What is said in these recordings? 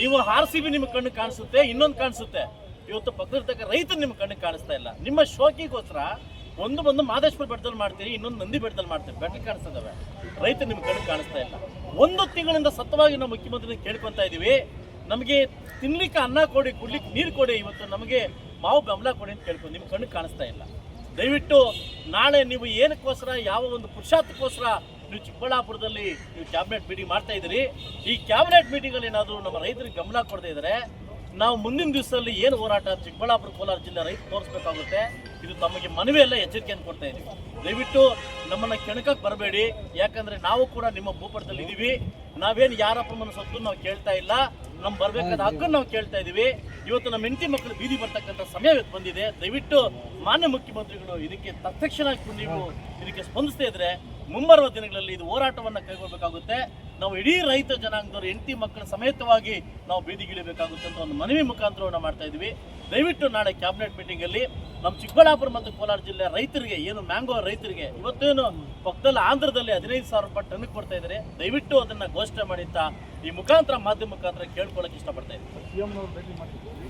ನೀವು R C B ನಿಮ್ಮ ಕಣ್ಣು ಕಾಣಿಸುತ್ತೆ, ಇನ್ನೊಂದು ಕಾಣಿಸುತ್ತೆ. ಇವತ್ತು ಪಕ್ಕದಕ್ಕ ರೈತ ನಿಮ್ಮ ಕಣ್ಣಿಗೆ ಕಾಣಿಸ್ತಾ ಇಲ್ಲ. ನಿಮ್ಮ ಶೋಕಿಗೋಸ್ಕರ ಒಂದು ಬಂದು ಮಾದೇಶ್ವರ ಬೆಟ್ಟದಲ್ಲಿ ಮಾಡ್ತೀರಿ, ಇನ್ನೊಂದು ನಂದಿ ಬೆಟ್ಟದಲ್ಲಿ ಮಾಡ್ತೀರಿ. ಬೆಟ್ಟ ಕಾಣಿಸ್ತದವೆ. ರೈತ ನಿಮ್ಮ ಕಣ್ಣು ಕಾಣಿಸ್ತಾ ಇಲ್ಲ. ಒಂದು ತಿಂಗಳಿಂದ ಸತ್ತವಾಗಿ ನಾವು ಮುಖ್ಯಮಂತ್ರಿ ಕೇಳ್ಕೊತಾ ಇದೀವಿ. ನಮಗೆ ತಿನ್ಲಿಕ್ಕೆ ಅನ್ನ ಕೊಡಿ, ಕುಡ್ಲಿಕ್ಕೆ ನೀರು ಕೊಡಿ, ಇವತ್ತು ನಮಗೆ ಮಾವು ಬೆಂಬಲ ಕೊಡಿ ಅಂತ ಕೇಳ್ಕೊಂಡು ನಿಮ್ಮ ಕಣ್ಣು ಕಾಣಿಸ್ತಾ ಇಲ್ಲ. ದಯವಿಟ್ಟು ನಾಳೆ ನೀವು ಏನಕ್ಕೋಸ್ಕರ, ಯಾವ ಒಂದು ಪುರುಷಾರ್ಥಕ್ಕೋಸ್ಕರ ನೀವು ಚಿಕ್ಕಬಳ್ಳಾಪುರದಲ್ಲಿ ನೀವು ಕ್ಯಾಬಿನೆಟ್ ಮೀಟಿಂಗ್ ಮಾಡ್ತಾ ಇದ್ದೀರಿ. ಈ ಕ್ಯಾಬಿನೆಟ್ ಮೀಟಿಂಗಲ್ಲಿ ಏನಾದರೂ ನಮ್ಮ ರೈತರಿಗೆ ಗಮನ ಕೊಡ್ತಾ ಇದ್ದಾರೆ ನಾವು ಮುಂದಿನ ದಿವಸದಲ್ಲಿ ಏನು ಹೋರಾಟ ಚಿಕ್ಕಬಳ್ಳಾಪುರ ಕೋಲಾರ ಜಿಲ್ಲೆ ರೈತ ತೋರಿಸ್ಬೇಕಾಗುತ್ತೆ. ಇದು ತಮಗೆ ಮನವಿ ಎಲ್ಲ ಎಚ್ಚರಿಕೆಯನ್ನು ಕೊಡ್ತಾ ಇದ್ದೀವಿ. ದಯವಿಟ್ಟು ನಮ್ಮನ್ನು ಕೆಣಕಕ್ಕೆ ಬರಬೇಡಿ. ಯಾಕಂದ್ರೆ ನಾವು ಕೂಡ ನಿಮ್ಮ ಭೂಪಟದಲ್ಲಿ ಇದ್ದೀವಿ ನಾವೇನು ಯಾರಪ್ಪ ಮನ ಸೊತ್ತು ನಾವು ಕೇಳ್ತಾ ಇಲ್ಲ. ನಮ್ ಬರ್ಬೇಕಾದ ಹಕ್ಕನ್ನು ನಾವು ಕೇಳ್ತಾ ಇದೀವಿ ಇವತ್ತು ನಮ್ಮ ಹೆಂಡತಿ ಮಕ್ಕಳು ಬೀದಿ ಬರ್ತಕ್ಕಂಥ ಸಮಯ ಬಂದಿದೆ. ದಯವಿಟ್ಟು ಮಾನ್ಯ ಮುಖ್ಯಮಂತ್ರಿಗಳು ಇದಕ್ಕೆ ತತ್ಕ್ಷಣ ನೀವು ಇದಕ್ಕೆ ಸ್ಪಂದಿಸ್ತಾ ಇದ್ರೆ ಮುಂಬರುವ ದಿನಗಳಲ್ಲಿ ಇದು ಹೋರಾಟವನ್ನು ಕೈಗೊಳ್ಳಬೇಕಾಗುತ್ತೆ ನಾವು ಇಡೀ ರೈತ ಜನಾಂಗದವರು, ಹೆಂಡತಿ ಮಕ್ಕಳ ಸಮೇತವಾಗಿ ನಾವು ಬೀದಿಗಿಳಿಬೇಕಾಗುತ್ತೆ ಅಂತ ಒಂದು ಮನವಿ ಮುಖಾಂತರವನ್ನು ಮಾಡ್ತಾ ಇದ್ವಿ ದಯವಿಟ್ಟು ನಾಳೆ ಕ್ಯಾಬಿನೆಟ್ ಮೀಟಿಂಗ್ ಅಲ್ಲಿ ನಮ್ಮ ಚಿಕ್ಕಬಳ್ಳಾಪುರ ಮತ್ತು ಕೋಲಾರ ಜಿಲ್ಲೆ ರೈತರಿಗೆ, ಏನು ಮ್ಯಾಂಗೋ ರೈತರಿಗೆ, ಇವತ್ತೇನು ಪಕ್ಕದಲ್ಲಿ ಆಂಧ್ರದಲ್ಲಿ ಹದಿನೈದು ಸಾವಿರ ರೂಪಾಯಿ ಟನ್ ಕೊಡ್ತಾ ಇದ್ದಾರೆ. ದಯವಿಟ್ಟು ಅದನ್ನ ಘೋಷಣೆ ಮಾಡಿ ಅಂತ ಈ ಮುಖಾಂತರ ಮಾಧ್ಯಮ ಮುಖಾಂತರ ಕೇಳ್ಕೊಳ್ಳೋಕೆ ಇಷ್ಟಪಡ್ತಾ ಇದ್ದೀನಿ.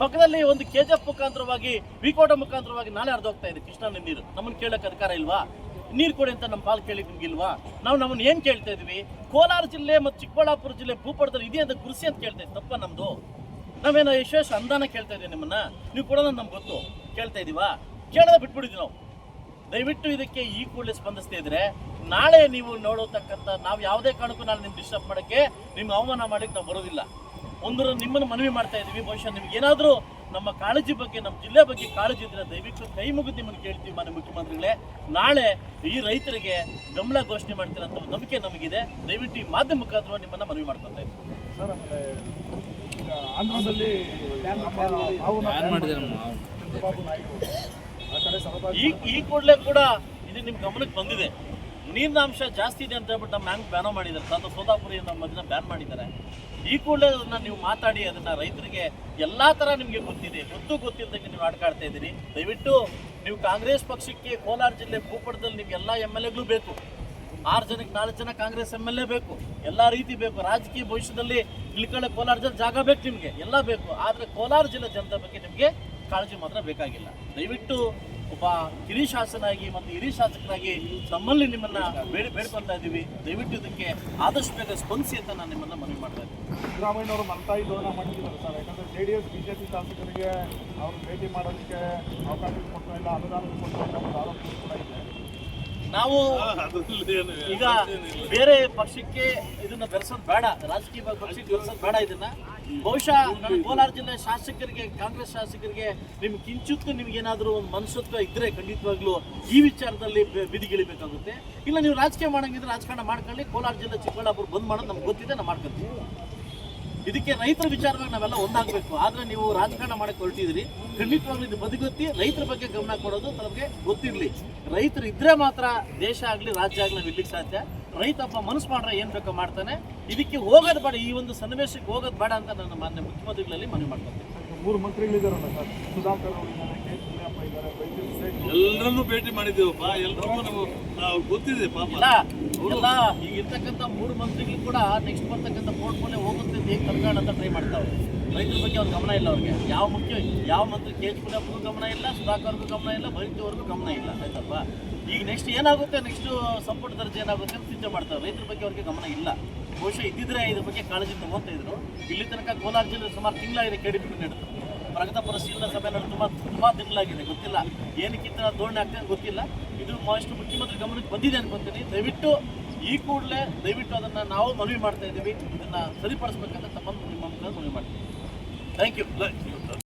ಪಕ್ಕದಲ್ಲಿ ಒಂದು ಕೆಜೆಫ್ ಮುಖಾಂತರವಾಗಿ ವಿಕೋಟ ಮುಖಾಂತರವಾಗಿ ನಾಳೆ ಹರಿದು ಹೋಗ್ತಾ ಇದೆ ಕೃಷ್ಣ ನೀರು ನಮ್ಮನ್ನು ಕೇಳಕ್ಕೆ ಅಧಿಕಾರ ಇಲ್ವಾ? ನೀರು ಕೊಡಿ ಅಂತ ನಮ್ಮ ಪಾಲು ಕೇಳಿ ನಿಮ್ಗೆ ಇಲ್ವಾ? ನಾವು ನಮ್ಮನ್ನು ಏನ್ ಕೇಳ್ತಾ ಇದೀವಿ? ಕೋಲಾರ ಜಿಲ್ಲೆ ಮತ್ತು ಚಿಕ್ಕಬಳ್ಳಾಪುರ ಜಿಲ್ಲೆ ಭೂಪಟದಲ್ಲಿ ಇದೆ ಅಂತ ಕೃಷಿ ಅಂತ ಕೇಳ್ತಾ ಇದ್ದೀವಿ ತಪ್ಪ ನಮ್ಮದು ನಾವೇನೋ ಯಶಸ್ ಅಂದಾನ ಕೇಳ್ತಾ ಇದೀವಿ ನಿಮ್ಮನ್ನ? ನೀವು ಕೂಡ ನಮ್ಗೆ ಗೊತ್ತು. ಕೇಳ್ತಾ ಇದೀವಾ? ಕೇಳದ ಬಿಟ್ಬಿಡಿದ್ವಿ ನಾವು. ದಯವಿಟ್ಟು ಇದಕ್ಕೆ ಈ ಕೂಡಲೇ ಸ್ಪಂದಿಸ್ತಾ ಇದ್ರೆ, ನಾಳೆ ನೀವು ನೋಡೋತಕ್ಕಂಥ, ನಾವು ಯಾವುದೇ ಕಾರಣಕ್ಕೂ ನಾನು ನಿಮ್ಗೆ ಡಿಸ್ಟರ್ಬ್ ಮಾಡೋಕ್ಕೆ, ನಿಮ್ಗೆ ಅವಮಾನ ಮಾಡಕ್ಕೆ ನಾವು ಬರೋದಿಲ್ಲ. ಒಂದು ನಿಮ್ಮನ್ನು ಮನವಿ ಮಾಡ್ತಾ ಇದ್ದೀವಿ. ಬಹುಶಃ ನಿಮ್ಗೆ ಏನಾದರೂ ನಮ್ಮ ಕಾಳಜಿ ಬಗ್ಗೆ ನಮ್ಮ ಜಿಲ್ಲೆ ಬಗ್ಗೆ ಕಾಳಜಿ ಇದ್ರೆ ದಯವಿಟ್ಟು ಕೈ ಮುಗಿದು ನಿಮ್ಮನ್ನು ಕೇಳ್ತೀವಿ ಮಾನ್ಯ ಮುಖ್ಯಮಂತ್ರಿಗಳೇ. ನಾಳೆ ಈ ರೈತರಿಗೆ ಗಮನ ಘೋಷಣೆ ಮಾಡ್ತೀರ ಅಂತ ಒಂದು ನಂಬಿಕೆ ನಮಗಿದೆ. ದಯವಿಟ್ಟು ಈ ಮಾಧ್ಯಮ ಮುಖಾಂತರ ನಿಮ್ಮನ್ನ ಮನವಿ ಮಾಡ್ಕೊತಾ ಇದ್ದೀವಿ ಸರ್ ಆಂಧ್ರದಲ್ಲಿ ಈ ಕೂಡಲೇ ಕೂಡ ಇದು ನಿಮ್ಮ ಗಮನಕ್ಕೆ ಬಂದಿದೆ. ನೀರಿನ ಅಂಶ ಜಾಸ್ತಿ ಇದೆ ಅಂತ ಹೇಳ್ಬಿಟ್ಟು ನಮ್ಮ ಹ್ಯಾಂಗ್ ಬ್ಯಾನ್ ಮಾಡಿದ್ದಾರೆ. ಸೋದಾಪುರಿ ನಮ್ಮ ಅದನ್ನ ಬ್ಯಾನ್ ಮಾಡಿದ್ದಾರೆ. ಈ ಕೂಡಲೇ ಅದನ್ನ ನೀವು ಮಾತಾಡಿ, ಅದನ್ನ ರೈತರಿಗೆ ಎಲ್ಲಾ ತರ ನಿಮಗೆ ಗೊತ್ತಿದೆ. ಗೊತ್ತು ಗೊತ್ತಿಲ್ಲದಕ್ಕೆ ನೀವು ಆಡ್ಕಾಡ್ತಾ ಇದ್ದೀರಿ. ದಯವಿಟ್ಟು ನೀವು ಕಾಂಗ್ರೆಸ್ ಪಕ್ಷಕ್ಕೆ ಕೋಲಾರ ಜಿಲ್ಲೆ ಭೂಪಟದಲ್ಲಿ ನಿಮ್ಗೆ ಎಲ್ಲ ಎಂ ಎಲ್ ಎಗಳು ಬೇಕು. ಆರು ಜನಕ್ಕೆ ನಾಲ್ಕು ಜನ ಕಾಂಗ್ರೆಸ್ ಎಂ ಎಲ್ ಎ ಬೇಕು. ಎಲ್ಲ ರೀತಿ ಬೇಕು. ರಾಜಕೀಯ ಭವಿಷ್ಯದಲ್ಲಿ ಇಳ್ಕೊಳ್ಳೋ ಕೋಲಾರ ಜಿಲ್ಲೆ ಜಾಗ ಬೇಕು ನಿಮಗೆ. ಎಲ್ಲ ಬೇಕು. ಆದರೆ ಕೋಲಾರ ಜಿಲ್ಲೆ ಜನತೆ ಬಗ್ಗೆ ನಿಮಗೆ ಕಾಳಜಿ ಮಾತ್ರ ಬೇಕಾಗಿಲ್ಲ. ದಯವಿಟ್ಟು ಒಬ್ಬ ಹಿರಿಯ ಶಾಸನಾಗಿ ಮತ್ತು ಹಿರಿಯ ಶಾಸಕರಾಗಿ ನಮ್ಮಲ್ಲಿ ನಿಮ್ಮನ್ನ ಬೇಡಿ ಬೇಡ್ಕೊತಾ ಇದ್ದೀವಿ. ದಯವಿಟ್ಟು ಇದಕ್ಕೆ ಆದಷ್ಟು ಬೇಗ ಸ್ಪಂದಿಸಿ ಅಂತ ನಾನು ನಿಮ್ಮನ್ನ ಮನವಿ ಮಾಡ್ತಾ ಇದ್ದೀನಿ. ಸಿದ್ದರಾಮಯ್ಯನವರು ಮನತಾಯಿ ಧೋರಣೆ ಮಾಡಿದ್ದಾರೆ ಸರ್ ಯಾಕಂದ್ರೆ ಜೆ ಡಿ ಎಸ್ ಬಿಜೆಪಿ ಶಾಸಕರಿಗೆ ಅವ್ರು ಭೇಟಿ ಮಾಡೋದಕ್ಕೆ ಅವಕಾಶ ಕೊಡ್ತಾ ಇಲ್ಲ ಅನುದಾನ ಕೊಡ್ತಾ ಇಲ್ಲ ಒಂದು ಆರೋಪ ಕೂಡ ಇದೆ ನಾವು ಈಗ ಬೇರೆ ಪಕ್ಷಕ್ಕೆ ಇದನ್ನ ಬೆರೆಸೋದು ಬೇಡ. ರಾಜಕೀಯ ಪಕ್ಷಕ್ಕೆ ಬೆರೆಸೋದು ಬೇಡ ಇದನ್ನ. ಬಹುಶಃ ನನ್ನ ಕೋಲಾರ ಜಿಲ್ಲೆ ಶಾಸಕರಿಗೆ ಕಾಂಗ್ರೆಸ್ ಶಾಸಕರಿಗೆ ನಿಮ್ ಕಿಂಚಿತ್ತು ನಿಮ್ಗೆ ಏನಾದರೂ ಒಂದು ಮನಸ್ಸತ್ವ ಇದ್ರೆ ಖಂಡಿತವಾಗ್ಲೂ ಈ ವಿಚಾರದಲ್ಲಿ ಬೀದಿಗಿಳಿಬೇಕಾಗುತ್ತೆ. ಇಲ್ಲ ನೀವು ರಾಜಕೀಯ ಮಾಡಂಗಿದ್ರೆ ರಾಜಕಾರಣ ಮಾಡ್ಕೊಳ್ಳಿ. ಕೋಲಾರ ಜಿಲ್ಲೆ ಚಿಕ್ಕಬಳ್ಳಾಪುರ ಬಂದ್ ಮಾಡೋದು ನಮ್ಗೆ ಗೊತ್ತಿದೆ ನಾವು ಮಾಡ್ಕೊತೀವಿ ಇದಕ್ಕೆ ರೈತರ ವಿಚಾರವಾಗಿ ನಾವೆಲ್ಲ ಒಂದಾಗಬೇಕು. ಆದ್ರೆ ನೀವು ರಾಜಕಾರಣ ಮಾಡಕ್ಕೆ ಹೊರಟಿದ್ರಿ ಖಂಡಿತವಾಗ್ಲೂ ಇದು ಬದುಕುತ್ತಿ ರೈತರ ಬಗ್ಗೆ ಗಮನ ಕೊಡೋದು ನಮಗೆ ಗೊತ್ತಿರಲಿ. ರೈತರು ಇದ್ರೆ ಮಾತ್ರ ದೇಶ ಆಗಲಿ, ರಾಜ್ಯ ಆಗಲಿ ನಾವು ಇಲ್ಲಿಗೆ ಸಾಧ್ಯ. ರೈತಪ್ಪ ಮನಸ್ಸು ಮಾಡ್ರೆ ಏನು ಬೇಕೋ ಮಾಡ್ತಾನೆ. ಇದಕ್ಕೆ ಹೋಗೋದು ಬೇಡ. ಈ ಒಂದು ಸನ್ನಿವೇಶಕ್ಕೆ ಹೋಗೋದು ಬೇಡ ಅಂತ ನಾನು ಮಾನ್ಯ ಮುಖ್ಯಮಂತ್ರಿಗಳಲ್ಲಿ ಮನವಿ ಮಾಡ್ಕೊತೀನಿ. ಮೂರು ಮಂತ್ರಿಗಳಿದ್ದಾರಲ್ಲ ಸರ್? ಸುಧಾಕರ್ ಅವರು ಇದ್ದಾರೆ ಕೆ ಸುನೀಯಪ್ಪ ಇದ್ದಾರೆ ಎಲ್ಲರನ್ನೂ ಭೇಟಿ ಮಾಡಿದ್ದೇವಪ್ಪ ಎಲ್ಲರೂ ನಾವು ನಾವು ಗೊತ್ತಿದೆ ಪಾಪ. ಇಲ್ಲ ಎಲ್ಲ ಈಗ ಇರ್ತಕ್ಕಂಥ ಮೂರು ಮಂತ್ರಿಗಳು ಕೂಡ ನೆಕ್ಸ್ಟ್ ಬರ್ತಕ್ಕಂಥ ಪೋರ್ಟ್ಫೋಲಿಯೋ ಹೋಗುತ್ತೆ ಅಂತ ಹೇಗೆ ಕಲ್ಕಾಣ ಅಂತ ಟ್ರೈ ಮಾಡ್ತಾವ್ರೆ. ರೈತರ ಬಗ್ಗೆ ಅವ್ರ ಗಮನ ಇಲ್ಲ ಅವ್ರಿಗೆ. ಯಾವ ಮುಖ್ಯ, ಯಾವ ಮಂತ್ರಿ ಕೆ ಎಚ್ ಕುಲಪ್ಪಗೂ ಗಮನ ಇಲ್ಲ, ಸುಧಾಕರ್ಗೂ ಗಮನ ಇಲ್ಲ ಬೈತಿಯವ್ರಿಗೂ ಗಮನ ಇಲ್ಲ ಆಯ್ತಪ್ಪ ಈಗ ನೆಕ್ಸ್ಟ್ ಏನಾಗುತ್ತೆ ನೆಕ್ಸ್ಟ್ ಸಂಪುಟ ದರ್ಜೆ ಏನಾಗುತ್ತೆ ಅಂತ ಚಿಂತೆ ಮಾಡ್ತಾರೆ. ರೈತರ ಬಗ್ಗೆ ಅವ್ರಿಗೆ ಗಮನ ಇಲ್ಲ. ಬಹುಶಃ ಇದ್ದಿದ್ರೆ ಇದ್ರ ಬಗ್ಗೆ ಕಾಳಜಿ ತಗೋತಾ ಇದ್ರು. ಇಲ್ಲಿ ತನಕ ಕೋಲಾರ ಜಿಲ್ಲೆ ಸುಮಾರು ತಿಂಗಳಾಗಿದೆ ಕೆಡಿಪಿ ನಡೆದು. ಪ್ರಗತ ಪರಿಶೀಲನಾ ಸಭೆ ನಡೆದು ತುಂಬ ತುಂಬ ತಿಂಗಳಾಗಿದೆ. ಗೊತ್ತಿಲ್ಲ. ಏನಕ್ಕಿಂತ ಧೋರಣೆ ಆಗ್ತದೆ ಗೊತ್ತಿಲ್ಲ. ಇದು ಎಷ್ಟು ಮುಖ್ಯಮಂತ್ರಿ ಗಮನಕ್ಕೆ ಬಂದಿದೆ ಅನ್ಕೊಂತೀನಿ ದಯವಿಟ್ಟು ಈ ಕೂಡಲೇ, ದಯವಿಟ್ಟು ಅದನ್ನು ನಾವು ಮನವಿ ಮಾಡ್ತಾ ಇದ್ದೀವಿ. ಇದನ್ನು ಸರಿಪಡಿಸ್ಬೇಕಂತ ತಮ್ಮನ್ನು ನಿಮ್ಮ ಮನವಿ ಮಾಡ್ತೀವಿ Thank you. Look,